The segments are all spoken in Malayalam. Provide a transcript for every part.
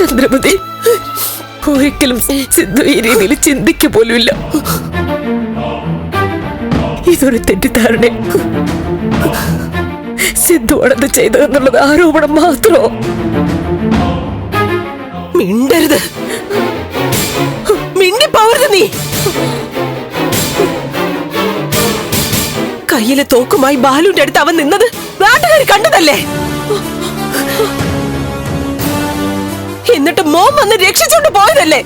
ചന്ദ്രമതി. ഒരിക്കലും സിദ്ധു ഈ രീതിയിൽ ചിന്തിക്ക പോലുമില്ല ഇതൊരു തെറ്റിദ്ധാരണ. സിദ്ധുവാണത് ചെയ്തതെന്നുള്ളത് ആരോപണം മാത്രോ. മിണ്ടരുത്. മിണ്ടി പോവരുത് നീ. കയ്യിലെ തോക്കുമായി ബാലുവിന്റെ അടുത്ത് അവൻ നിന്നത് നാട്ടുകാർ കണ്ടതല്ലേ? എന്നിട്ട് മോൻ വന്ന് രക്ഷിച്ചോണ്ട് പോയതല്ലേ?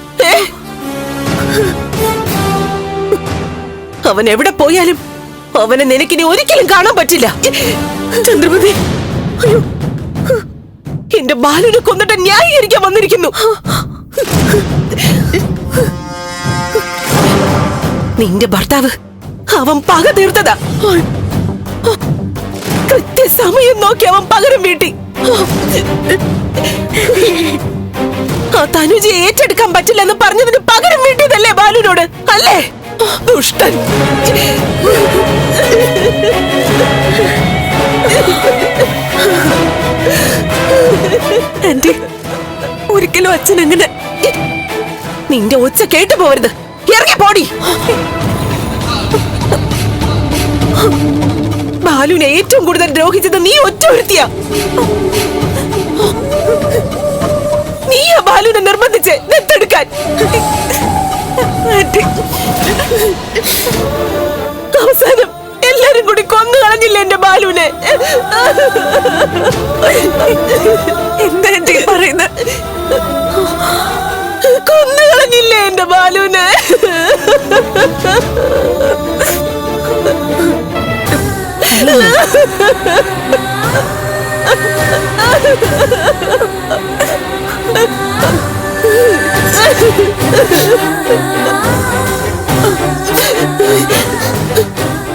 അവൻ എവിടെ പോയാലും അവനെ നിനക്കിനി ഒരിക്കലും കാണാൻ പറ്റില്ല. ചന്ദ്രമതി എന്റെ ബാലനെ കൊന്നിട്ട് ന്യായീകരിക്കാൻ വന്നിരിക്കുന്നു. നിന്റെ ഭർത്താവ് അവൻ പക തീർത്തതാ. കൃത്യസമയം നോക്കി അവൻ പകരം വീട്ടി. ആ തനുജയെ ഏറ്റെടുക്കാൻ പറ്റില്ലെന്ന് പറഞ്ഞതിന് പകരം വീട്ടിയതല്ലേ ബാലുവിനോട്? അല്ലേ? ദുഷ്ടൻ. ആന്റി ഒരിക്കലും അച്ഛൻ അങ്ങനെ നിന്റെ ഒച്ച കേട്ടു പോവരുത് ഇറങ്ങി പോടി. ബാലുവിനെ ഏറ്റവും കൂടുതൽ ദ്രോഹിച്ചത് നീ ഒറ്റ ഒരുത്തിയ. നീയാ ബാലുവിനെ നിർബന്ധിച്ച് ദത്തെടുക്കാൻ. അവസാനം എല്ലാരും കൂടി കൊന്നു കളഞ്ഞില്ല എന്റെ ബാലുവിനെ? എന്താ എന്റെ പറയുന്നത് കൊന്നു കളഞ്ഞില്ലേ എന്റെ ബാലുവിനെ?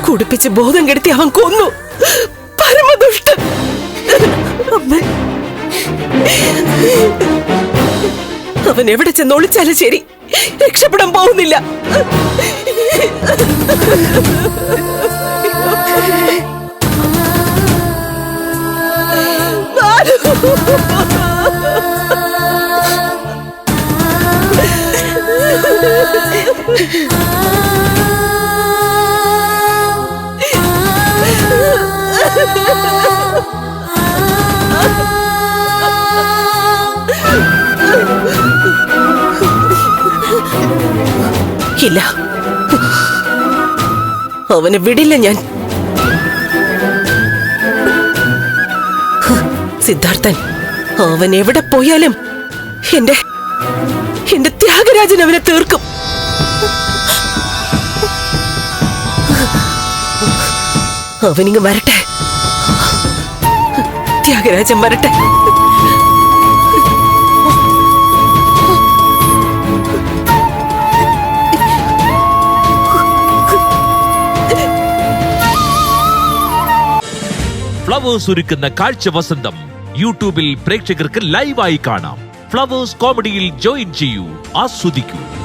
കുടിപ്പിച്ച് ബോധം കെടുത്തി അവൻ കൊന്നു. പരമദുഷ്ട അവൻ എവിടെ ചെന്ന് ഒളിച്ചാലും ശരി. രക്ഷപ്പെടാൻ പോകുന്നില്ല. ഇല്ല. അവനെ വിടില്ല ഞാൻ. സിദ്ധാർത്ഥൻ അവൻ എവിടെ പോയാലും എന്റെ എന്റെ ത്യാഗരാജൻ അവനെ തീർക്കും. അവനിങ്ങ് വരട്ടെ. ത്യാഗരാജൻ വരട്ടെ. ഫ്ലവേഴ്സ് ഒരുക്കുന്ന കാഴ്ച വസന്തം യൂട്യൂബിൽ പ്രേക്ഷകർക്ക് ലൈവായി കാണാം. ഫ്ലവേഴ്സ് കോമഡിയിൽ ജോയിൻ ചെയ്യൂ ആസ്വദിക്കൂ.